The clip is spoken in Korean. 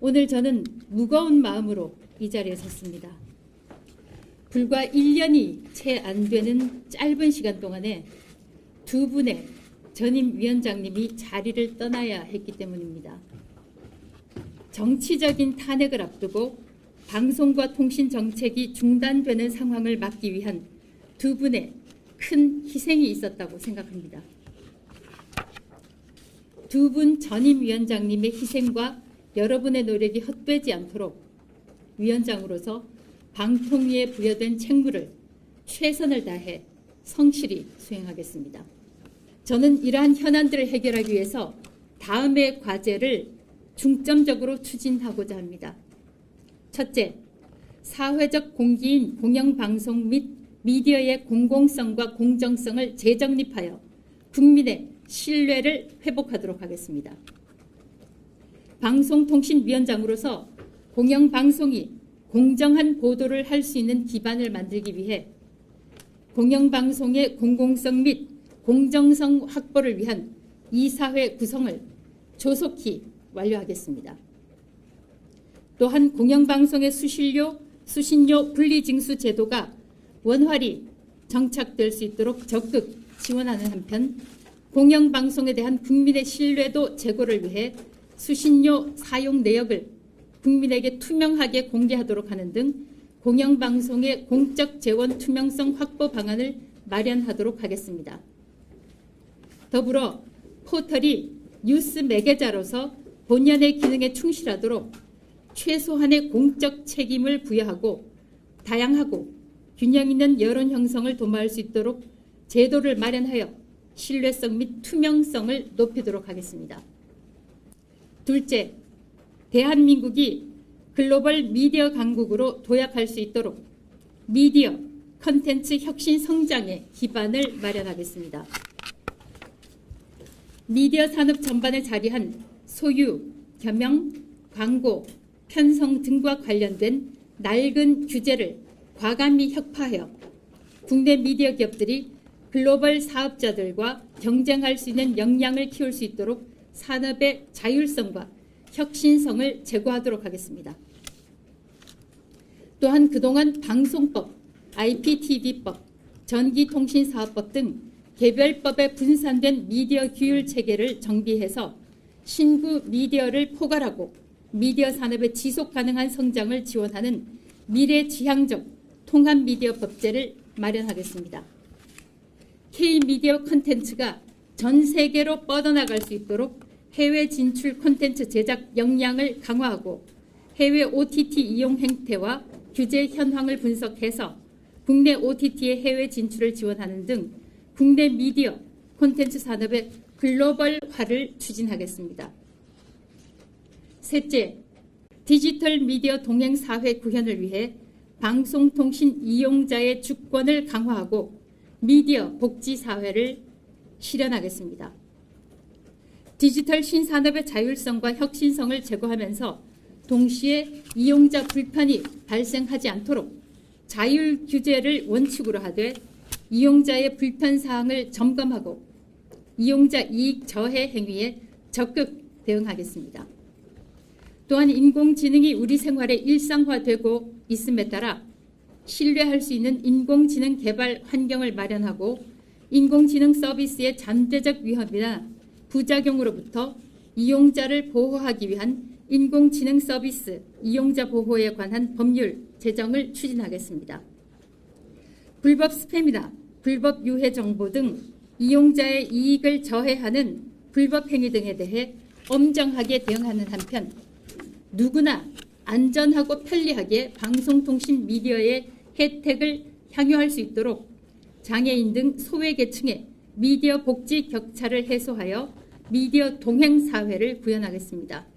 오늘 저는 무거운 마음으로 이 자리에 섰습니다. 불과 1년이 채 안 되는 짧은 시간 동안에 두 분의 전임 위원장님이 자리를 떠나야 했기 때문입니다. 정치적인 탄핵을 앞두고 방송과 통신 정책이 중단되는 상황을 막기 위한 두 분의 큰 희생이 있었다고 생각합니다. 두 분 전임 위원장님의 희생과 여러분의 노력이 헛되지 않도록 위원장으로서 방통위에 부여된 책무를 최선을 다해 성실히 수행하겠습니다. 저는 이러한 현안들을 해결하기 위해서 다음의 과제를 중점적으로 추진하고자 합니다. 첫째, 사회적 공기인 공영방송 및 미디어의 공공성과 공정성을 재정립하여 국민의 신뢰를 회복하도록 하겠습니다. 방송통신위원장으로서 공영방송이 공정한 보도를 할 수 있는 기반을 만들기 위해 공영방송의 공공성 및 공정성 확보를 위한 이사회 구성을 조속히 완료하겠습니다. 또한 공영방송의 수신료, 수신료 분리징수 제도가 원활히 정착될 수 있도록 적극 지원하는 한편 공영방송에 대한 국민의 신뢰도 제고를 위해 수신료 사용 내역을 국민에게 투명하게 공개하도록 하는 등 공영방송의 공적 재원 투명성 확보 방안을 마련하도록 하겠습니다. 더불어 포털이 뉴스 매개자로서 본연의 기능에 충실하도록 최소한의 공적 책임을 부여하고 다양하고 균형 있는 여론 형성을 도모할 수 있도록 제도를 마련하여 신뢰성 및 투명성을 높이도록 하겠습니다. 둘째, 대한민국이 글로벌 미디어 강국으로 도약할 수 있도록 미디어 컨텐츠 혁신 성장의 기반을 마련하겠습니다. 미디어 산업 전반에 자리한 소유, 겸용, 광고, 편성 등과 관련된 낡은 규제를 과감히 혁파하여 국내 미디어 기업들이 글로벌 사업자들과 경쟁할 수 있는 역량을 키울 수 있도록 산업의 자율성과 혁신성을 제고하도록 하겠습니다. 또한 그동안 방송법, IPTV법, 전기통신사업법 등 개별법에 분산된 미디어 규율 체계를 정비해서 신구 미디어를 포괄하고 미디어 산업의 지속 가능한 성장을 지원하는 미래 지향적 통합 미디어 법제를 마련하겠습니다. K-미디어 콘텐츠가 전 세계로 뻗어나갈 수 있도록 해외 진출 콘텐츠 제작 역량을 강화하고 해외 OTT 이용 행태와 규제 현황을 분석해서 국내 OTT의 해외 진출을 지원하는 등 국내 미디어 콘텐츠 산업의 글로벌화를 추진하겠습니다. 셋째, 디지털 미디어 동행 사회 구현을 위해 방송통신 이용자의 주권을 강화하고 미디어 복지 사회를 실현하겠습니다. 디지털 신산업의 자율성과 혁신성을 제고하면서 동시에 이용자 불편이 발생하지 않도록 자율 규제를 원칙으로 하되 이용자의 불편 사항을 점검하고 이용자 이익 저해 행위에 적극 대응하겠습니다. 또한 인공지능이 우리 생활에 일상화되고 있음에 따라 신뢰할 수 있는 인공지능 개발 환경을 마련하고 인공지능 서비스의 잠재적 위험이나 부작용으로부터 이용자를 보호하기 위한 인공지능 서비스 이용자 보호에 관한 법률 제정을 추진하겠습니다. 불법 스팸이나 불법 유해 정보 등 이용자의 이익을 저해하는 불법 행위 등에 대해 엄정하게 대응하는 한편 누구나 안전하고 편리하게 방송통신 미디어의 혜택을 향유할 수 있도록 장애인 등 소외계층의 미디어 복지 격차를 해소하여 미디어 동행 사회를 구현하겠습니다.